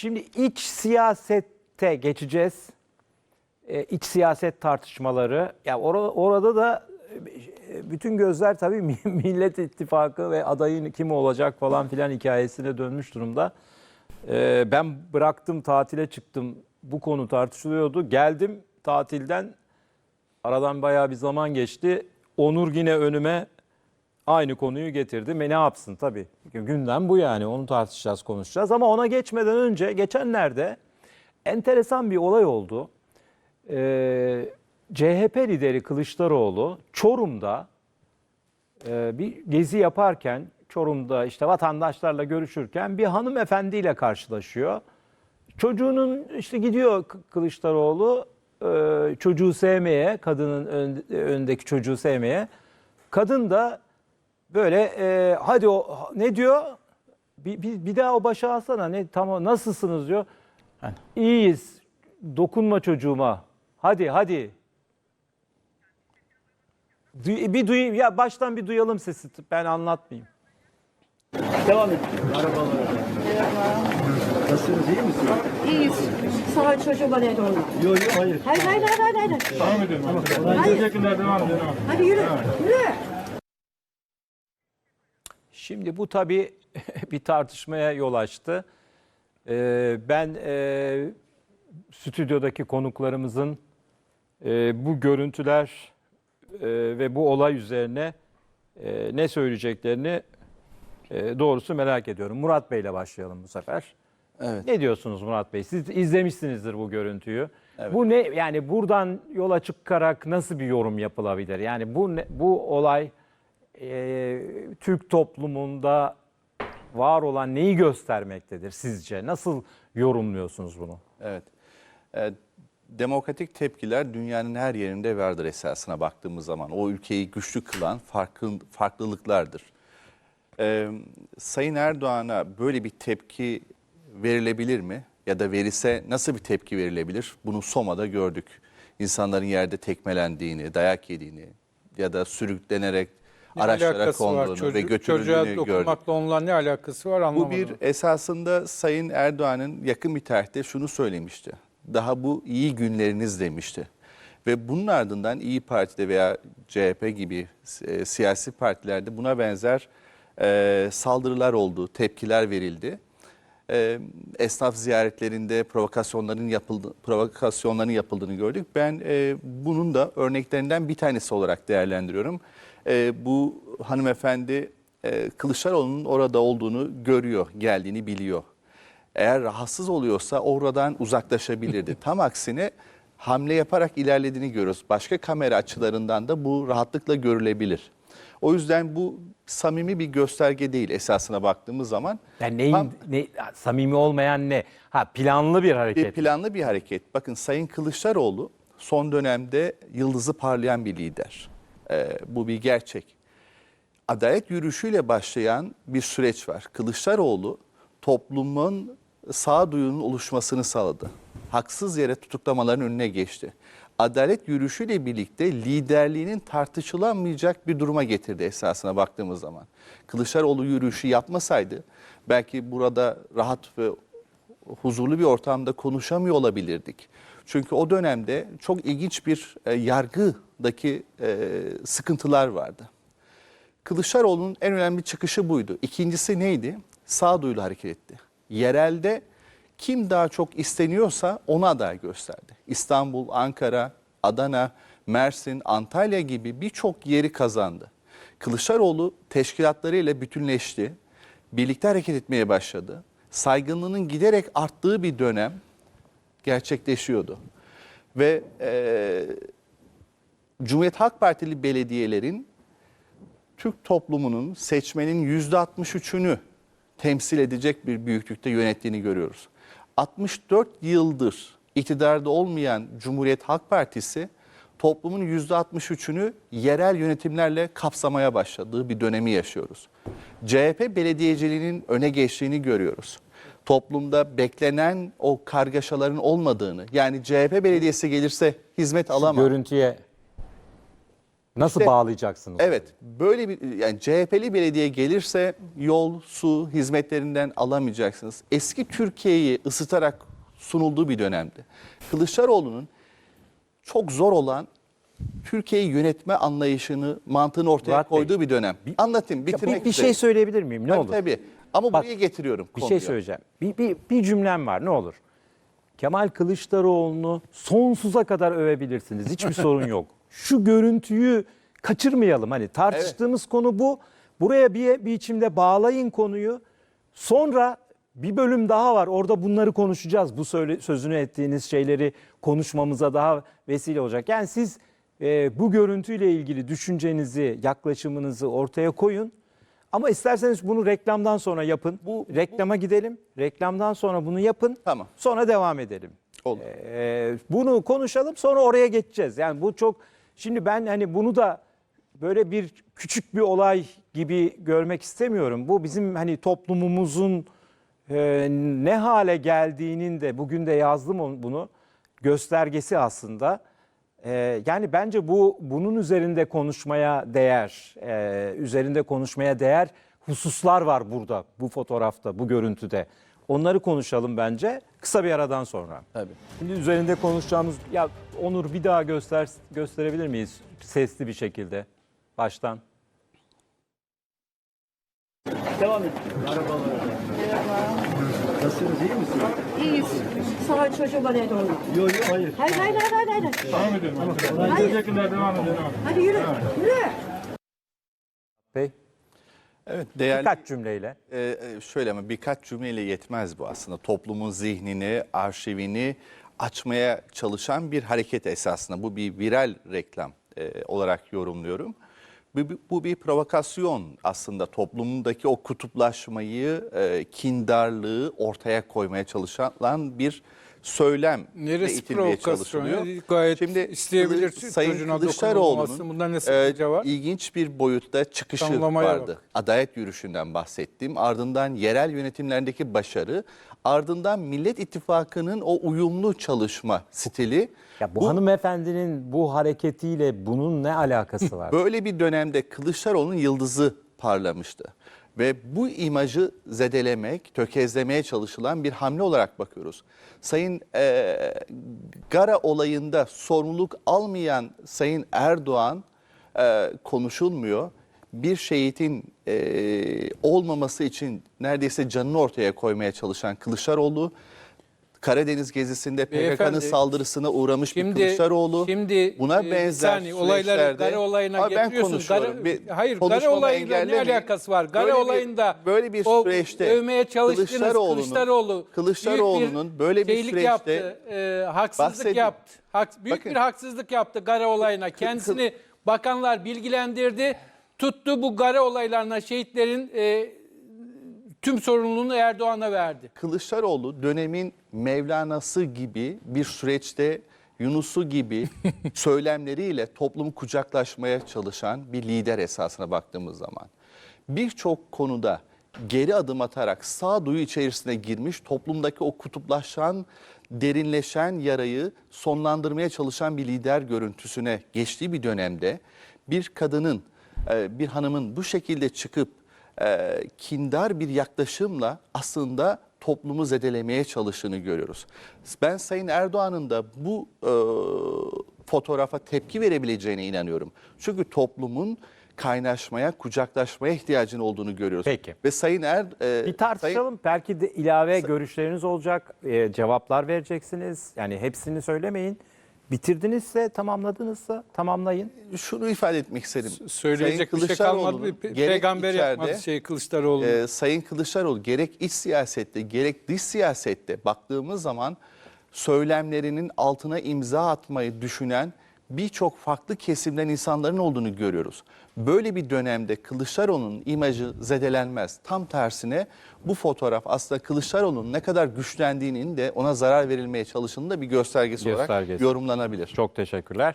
Şimdi iç siyasette geçeceğiz. E, iç siyaset tartışmaları. Ya yani or orada da e, bütün gözler tabii Millet İttifakı ve adayın kim olacak falan filan hikayesine dönmüş durumda. E, ben bıraktım tatile çıktım. Bu konu tartışılıyordu. Geldim tatilden. Aradan bayağı bir zaman geçti. Onur yine önüme aynı konuyu getirdi. Me ne yapsın tabii. Gündem bu yani. Onu tartışacağız, konuşacağız. Ama ona geçmeden önce geçenlerde enteresan bir olay oldu. Ee, CHP lideri Kılıçdaroğlu Çorum'da e, bir gezi yaparken Çorum'da işte vatandaşlarla görüşürken bir hanımefendiyle karşılaşıyor. Çocuğunun işte gidiyor Kılıçdaroğlu e, çocuğu sevmeye, kadının e, öndeki çocuğu sevmeye. Kadın da böyle e, hadi o ne diyor? Bir, bir, bir daha o başa alsana. Ne tamam nasılsınız diyor. Aynen. İyiyiz. Dokunma çocuğuma. Hadi hadi. Duy, bir duy ya baştan bir duyalım sesi. Ben anlatmayayım. Devam edin. Merhabalar. Merhaba. Nasılsınız? İyi misiniz? İyiyiz. Sağ ol çocuğum bana doğru. Yok yok hayır. Hayır hayır hayır hayır. Devam edelim. Hayır. Yakınlar devam edelim. Hadi yürü. Yürü. Şimdi bu tabii bir tartışmaya yol açtı. Ee, ben e, stüdyodaki konuklarımızın e, bu görüntüler e, ve bu olay üzerine ne söyleyeceklerini doğrusu merak ediyorum. Murat Bey ile başlayalım bu sefer. Evet. Ne diyorsunuz Murat Bey? Siz izlemişsinizdir bu görüntüyü. Evet. Bu ne yani buradan yola çıkarak nasıl bir yorum yapılabilir? Yani bu ne, bu olay e, Türk toplumunda var olan neyi göstermektedir sizce? Nasıl yorumluyorsunuz bunu? Evet. E, demokratik tepkiler dünyanın her yerinde vardır esasına baktığımız zaman. O ülkeyi güçlü kılan farklı, farklılıklardır. E, Sayın Erdoğan'a böyle bir tepki verilebilir mi? Ya da verilse nasıl bir tepki verilebilir? Bunu Soma'da gördük. İnsanların yerde tekmelendiğini, dayak yediğini ya da sürüklenerek ne araçlara konduğunu çocuk, ve götürüldüğünü gördük. okumakla onunla ne alakası var anlamadım. Bu bir esasında Sayın Erdoğan'ın yakın bir tarihte şunu söylemişti. Daha bu iyi günleriniz demişti. Ve bunun ardından İyi Parti'de veya CHP gibi e, siyasi partilerde buna benzer e, saldırılar oldu, tepkiler verildi. E, esnaf ziyaretlerinde provokasyonların yapıldı, provokasyonların yapıldığını gördük. Ben e, bunun da örneklerinden bir tanesi olarak değerlendiriyorum e, bu hanımefendi e, Kılıçdaroğlu'nun orada olduğunu görüyor, geldiğini biliyor. Eğer rahatsız oluyorsa oradan uzaklaşabilirdi. Tam aksine hamle yaparak ilerlediğini görüyoruz. Başka kamera açılarından da bu rahatlıkla görülebilir. O yüzden bu samimi bir gösterge değil esasına baktığımız zaman. Yani neyin tam, ne, samimi olmayan ne? Ha planlı bir hareket. Bir planlı bir hareket. Bakın Sayın Kılıçdaroğlu son dönemde yıldızı parlayan bir lider. E, bu bir gerçek. Adalet yürüyüşüyle başlayan bir süreç var. Kılıçdaroğlu toplumun sağduyunun oluşmasını sağladı. Haksız yere tutuklamaların önüne geçti. Adalet yürüyüşüyle birlikte liderliğinin tartışılamayacak bir duruma getirdi esasına baktığımız zaman. Kılıçdaroğlu yürüyüşü yapmasaydı belki burada rahat ve huzurlu bir ortamda konuşamıyor olabilirdik. Çünkü o dönemde çok ilginç bir e, yargı daki e, sıkıntılar vardı. Kılıçdaroğlu'nun en önemli çıkışı buydu. İkincisi neydi? Sağduyulu hareket etti. Yerelde kim daha çok isteniyorsa ona aday gösterdi. İstanbul, Ankara, Adana, Mersin, Antalya gibi birçok yeri kazandı. Kılıçdaroğlu teşkilatlarıyla bütünleşti. Birlikte hareket etmeye başladı. Saygınlığının giderek arttığı bir dönem gerçekleşiyordu. Ve e, Cumhuriyet Halk Partili belediyelerin Türk toplumunun seçmenin yüzde 63'ünü temsil edecek bir büyüklükte yönettiğini görüyoruz. 64 yıldır iktidarda olmayan Cumhuriyet Halk Partisi toplumun yüzde 63'ünü yerel yönetimlerle kapsamaya başladığı bir dönemi yaşıyoruz. CHP belediyeciliğinin öne geçtiğini görüyoruz. Toplumda beklenen o kargaşaların olmadığını yani CHP belediyesi gelirse hizmet alamaz. Görüntüye Nasıl İşte- bağlayacaksınız? Evet, böyle bir yani CHP'li belediye gelirse yol, su hizmetlerinden alamayacaksınız. Eski Türkiye'yi ısıtarak sunulduğu bir dönemdi. Kılıçdaroğlu'nun çok zor olan Türkiye'yi yönetme anlayışını, mantığını ortaya Murat Bey, koyduğu bir dönem. Anlatayım, Ya bitirmek bir, bir şey söyleyebilir miyim? Ne Tabii, olur? Tabii. Ama Bak, buraya getiriyorum Bir konuyu. şey söyleyeceğim. Bir, bir, bir cümlem var ne olur. Kemal Kılıçdaroğlu'nu sonsuza kadar övebilirsiniz. Hiçbir sorun yok. Şu görüntüyü kaçırmayalım. Hani tartıştığımız konu bu. Buraya bir, bir içimde bağlayın konuyu. Sonra bir bölüm daha var. Orada bunları konuşacağız. Bu söyle, sözünü ettiğiniz şeyleri konuşmamıza daha vesile olacak. Yani siz e, bu görüntüyle ilgili düşüncenizi, yaklaşımınızı ortaya koyun. Ama isterseniz bunu reklamdan sonra yapın. Bu reklama gidelim. Reklamdan sonra bunu yapın. Tamam. Sonra devam edelim. Olur. Ee, bunu konuşalım sonra oraya geçeceğiz. Yani bu çok şimdi ben hani bunu da böyle bir küçük bir olay gibi görmek istemiyorum. Bu bizim hani toplumumuzun e, ne hale geldiğinin de bugün de yazdım bunu göstergesi aslında. Ee, yani bence bu bunun üzerinde konuşmaya değer, e, üzerinde konuşmaya değer hususlar var burada, bu fotoğrafta, bu görüntüde. Onları konuşalım bence kısa bir aradan sonra. Tabii. Şimdi üzerinde konuşacağımız ya Onur bir daha göster gösterebilir miyiz sesli bir şekilde baştan? Devam edin. Merhabalar. Nasılsınız iyi misiniz? İyiyiz. Sağ ol çocuğuma ne oldu? Yok yok hayır. Hayır hayır hayır hayır. hayır. Devam edelim. Hayır. Teşekkürler, devam edelim. Hadi yürü. Yürü. Evet, değerli birkaç cümleyle. Ee, e, şöyle ama birkaç cümleyle yetmez bu aslında. Toplumun zihnini, arşivini açmaya çalışan bir hareket esasında. Bu bir viral reklam e, olarak yorumluyorum. Bu, bu bir provokasyon aslında toplumundaki o kutuplaşmayı, e, kindarlığı ortaya koymaya çalışılan bir söylem Neresi itilmeye provokasyon? çalışılıyor. Gayet isteyebilir Kılı- Sayın Kılıçdaroğlu'nun var? ilginç bir boyutta çıkışı vardı. bak. Adalet yürüyüşünden bahsettiğim, ardından yerel yönetimlerindeki başarı, ardından Millet İttifakı'nın o uyumlu çalışma stili. Ya bu, hanımefendinin bu hareketiyle bunun ne alakası var? Böyle bir dönemde Kılıçdaroğlu'nun yıldızı parlamıştı. Ve bu imajı zedelemek, tökezlemeye çalışılan bir hamle olarak bakıyoruz. Sayın eee, Gara olayında sorumluluk almayan Sayın Erdoğan eee, konuşulmuyor. Bir şehitin eee, olmaması için neredeyse canını ortaya koymaya çalışan Kılıçdaroğlu, Karadeniz gezisinde PKK'nın Beyefendi, saldırısına uğramış bir Şimdi- Kılıçdaroğlu. şimdi, buna e, bir benzer saniye, olayları süreçlerde- Gare olayına Abi ben getiriyorsun. konuşuyorum. Gare- Bir hayır, konuşmamı olayıyla ne engellemeyin. alakası var? Gare Böyle bir- olayında böyle bir o süreçte övmeye çalıştığınız Kılıçdaroğlu'nun- Kılıçdaroğlu Kılıçdaroğlu'nun böyle bir şeylik süreçte yaptı, e, haksızlık bahsedin. yaptı. Hak, büyük Bakın. bir haksızlık yaptı Gare olayına. Kendisini bakanlar bilgilendirdi. Tuttu bu Gare olaylarına şehitlerin e, tüm sorumluluğunu Erdoğan'a verdi. Kılıçdaroğlu dönemin Mevlana'sı gibi bir süreçte Yunus'u gibi söylemleriyle toplumu kucaklaşmaya çalışan bir lider esasına baktığımız zaman. Birçok konuda geri adım atarak sağduyu içerisine girmiş toplumdaki o kutuplaşan, derinleşen yarayı sonlandırmaya çalışan bir lider görüntüsüne geçtiği bir dönemde bir kadının, e, bir hanımın bu şekilde çıkıp e, kindar bir yaklaşımla aslında toplumu zedelemeye çalıştığını görüyoruz. Ben Sayın Erdoğan'ın da bu e, fotoğrafa tepki verebileceğine inanıyorum. Çünkü toplumun kaynaşmaya, kucaklaşmaya ihtiyacının olduğunu görüyoruz. Peki. Ve Sayın Er... e, Bir tartışalım. Belki de ilave görüşleriniz olacak. e, cevaplar vereceksiniz. Yani hepsini söylemeyin. Bitirdinizse, tamamladınızsa tamamlayın. Şunu ifade etmek istedim. Söyleyecek Sayın bir şey kalmadı. Bir pe- peygamber içeride, yapmadı şey Kılıçdaroğlu. Ee, Sayın Kılıçdaroğlu gerek iç siyasette gerek dış siyasette baktığımız zaman söylemlerinin altına imza atmayı düşünen birçok farklı kesimden insanların olduğunu görüyoruz. Böyle bir dönemde Kılıçdaroğlu'nun imajı zedelenmez. Tam tersine bu fotoğraf aslında Kılıçdaroğlu'nun ne kadar güçlendiğinin de ona zarar verilmeye çalıştığının da bir göstergesi, olarak Göstergesi. yorumlanabilir. Çok teşekkürler.